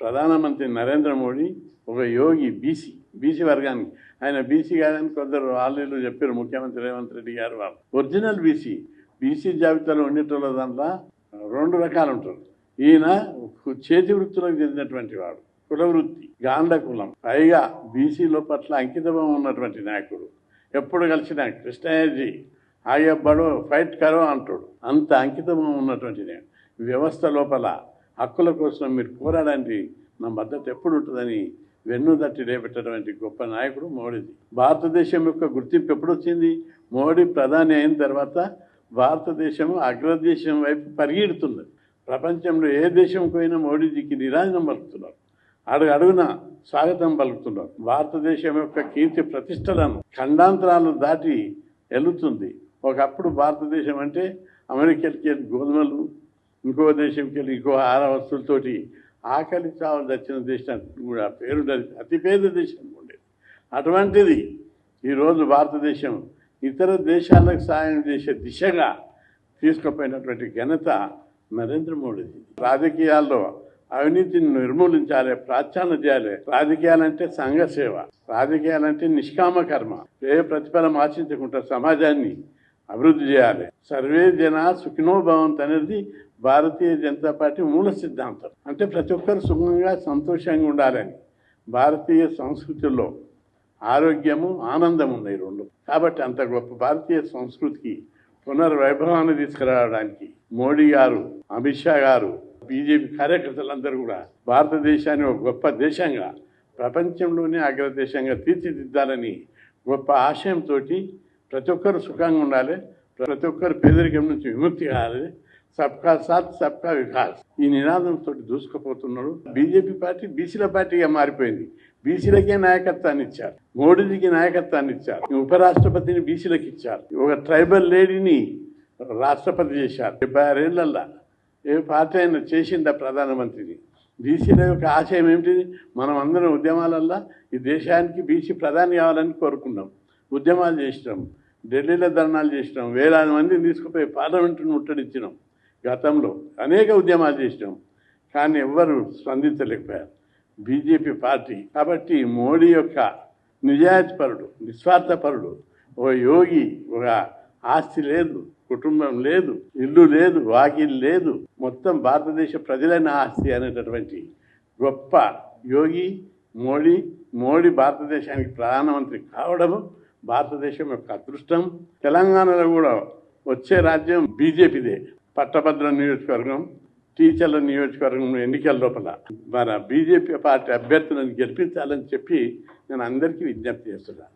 ప్రధానమంత్రి నరేంద్ర మోడీ ఒక యోగి BC BC వర్గానికి. ఆయన బీసీ కాదని కొందరు వాళ్ళు చెప్పారు ముఖ్యమంత్రి రేవంత్ రెడ్డి గారు వాళ్ళు. ఒరిజినల్ బీసీ బీసీ జాబితాలో ఉండేటోళ్ళ దాంట్లో రెండు రకాలు ఉంటారు. ఈయన చేతి వృత్తులకు చెందినటువంటి వాడు కుల వృత్తి గాంధ కులం. పైగా బీసీలో పట్ల అంకితభావం ఉన్నటువంటి నాయకుడు. ఎప్పుడు కలిసిన కృష్ణయ్యజీ ఆయబ్బడు బడో ఫైట్ కరో అంటాడు. అంత అంకితభావం ఉన్నటువంటి నాయకుడు. వ్యవస్థ లోపల హక్కుల కోసం మీరు పోరాడానికి నా మద్దతు ఎప్పుడు ఉంటుందని వెన్నుదట్టి తట్టి గొప్ప నాయకుడు మోడీది భారతదేశం యొక్క గుర్తింపు ఎప్పుడు వచ్చింది? మోడీ ప్రధాని అయిన తర్వాత భారతదేశం అగ్రదేశం వైపు పరిగెడుతున్నది ప్రపంచంలో ఏ దేశంకి పోయినా మోడీజీకి నిరాజనం పలుకుతున్నారు. అడుగు అడుగున స్వాగతం పలుకుతున్నారు. భారతదేశం యొక్క కీర్తి ప్రతిష్టలను ఖండాంతరాలు దాటి వెళుతుంది ఒకప్పుడు భారతదేశం అంటే అమెరికాకి గోధుమలు ఇంకో దేశంకి వెళ్ళి ఇంకో ఆహార వస్తువులతోటి ఆకలి చావు దచ్చిన దేశానికి కూడా పేరు అతి పేద దేశం ఉండేది అటువంటిది ఈరోజు భారతదేశం ఇతర దేశాలకు సాయం చేసే దిశగా తీసుకుపోయినటువంటి ఘనత నరేంద్ర మోడీది. రాజకీయాల్లో అవినీతిని నిర్మూలించాలి ప్రాచ్యాన చేయాలి. రాజకీయాలంటే సంఘ సేవ రాజకీయాలంటే నిష్కామ కర్మ ఏ ప్రతిఫలం ఆశించకుండా సమాజాన్ని అభివృద్ధి చేయాలి. సర్వే జన సుఖినో భవంత్ అనేది భారతీయ జనతా పార్టీ మూల సిద్ధాంతం. అంటే ప్రతి ఒక్కరు సుఖంగా సంతోషంగా ఉండాలని భారతీయ సంస్కృతిలో ఆరోగ్యము ఆనందం ఉన్నాయి రెండు. కాబట్టి అంత గొప్ప భారతీయ సంస్కృతికి పునర్వైభవాన్ని తీసుకురావడానికి మోడీ గారు అమిత్ షా గారు బీజేపీ కార్యకర్తలందరూ కూడా భారతదేశాన్ని ఒక గొప్ప దేశంగా ప్రపంచంలోనే అగ్రదేశంగా తీర్చిదిద్దాలని గొప్ప ఆశయంతో ప్రతి ఒక్కరు సుఖంగా ఉండాలి. ప్రతి ఒక్కరు పేదరికం నుంచి విముక్తి కావాలి. సబ్కా సాత్ సబ్కా వికాస్. ఈ నినాదంతో దూసుకుపోతున్నాడు బీజేపీ పార్టీ బీసీల పార్టీగా మారిపోయింది. బీసీలకే నాయకత్వాన్ని ఇచ్చారు. మోడీజీకి నాయకత్వాన్ని ఇచ్చారు. ఉపరాష్ట్రపతిని బీసీలకు ఇచ్చారు. ఒక ట్రైబల్ లేడీని రాష్ట్రపతి చేశారు. డెబ్బై ఆరేళ్ళల్లా ఏ పార్టీ అయినా చేసిందా ప్రధానమంత్రిని? బీసీల యొక్క ఆశయం ఏమిటిది మనం అందరం ఉద్యమాలల్లో ఈ దేశానికి బీసీ ప్రధాని కావాలని కోరుకున్నాం. ఉద్యమాలు చేసినాం. ఢిల్లీలో ధర్నాలు చేసినాం వేలాది మందిని తీసుకుపోయి పార్లమెంటును ముట్టడిచ్చినాం గతంలో. అనేక ఉద్యమాలు చేసినాం కానీ ఎవ్వరూ స్పందించలేకపోయారు. BJP party. కాబట్టి మోడీ యొక్క నిజాయితీపరుడు నిస్వార్థపరుడు ఓ యోగి ఒక ఆస్తి లేదు కుటుంబం లేదు ఇల్లు లేదు వాకిల్ లేదు మొత్తం భారతదేశ ప్రజలైన ఆస్తి అనేటటువంటి గొప్ప యోగి మోడీ మోడీ భారతదేశానికి ప్రధానమంత్రి కావడము భారతదేశం యొక్క అదృష్టం. తెలంగాణలో కూడా వచ్చే రాజ్యం బీజేపీదే. పట్టభద్ర నియోజకవర్గం టీచర్ల నియోజకవర్గం ఎన్నికల లోపల. మన బీజేపీ పార్టీ అభ్యర్థులను గెలిపించాలని చెప్పి నేను అందరికీ విజ్ఞప్తి చేస్తున్నాను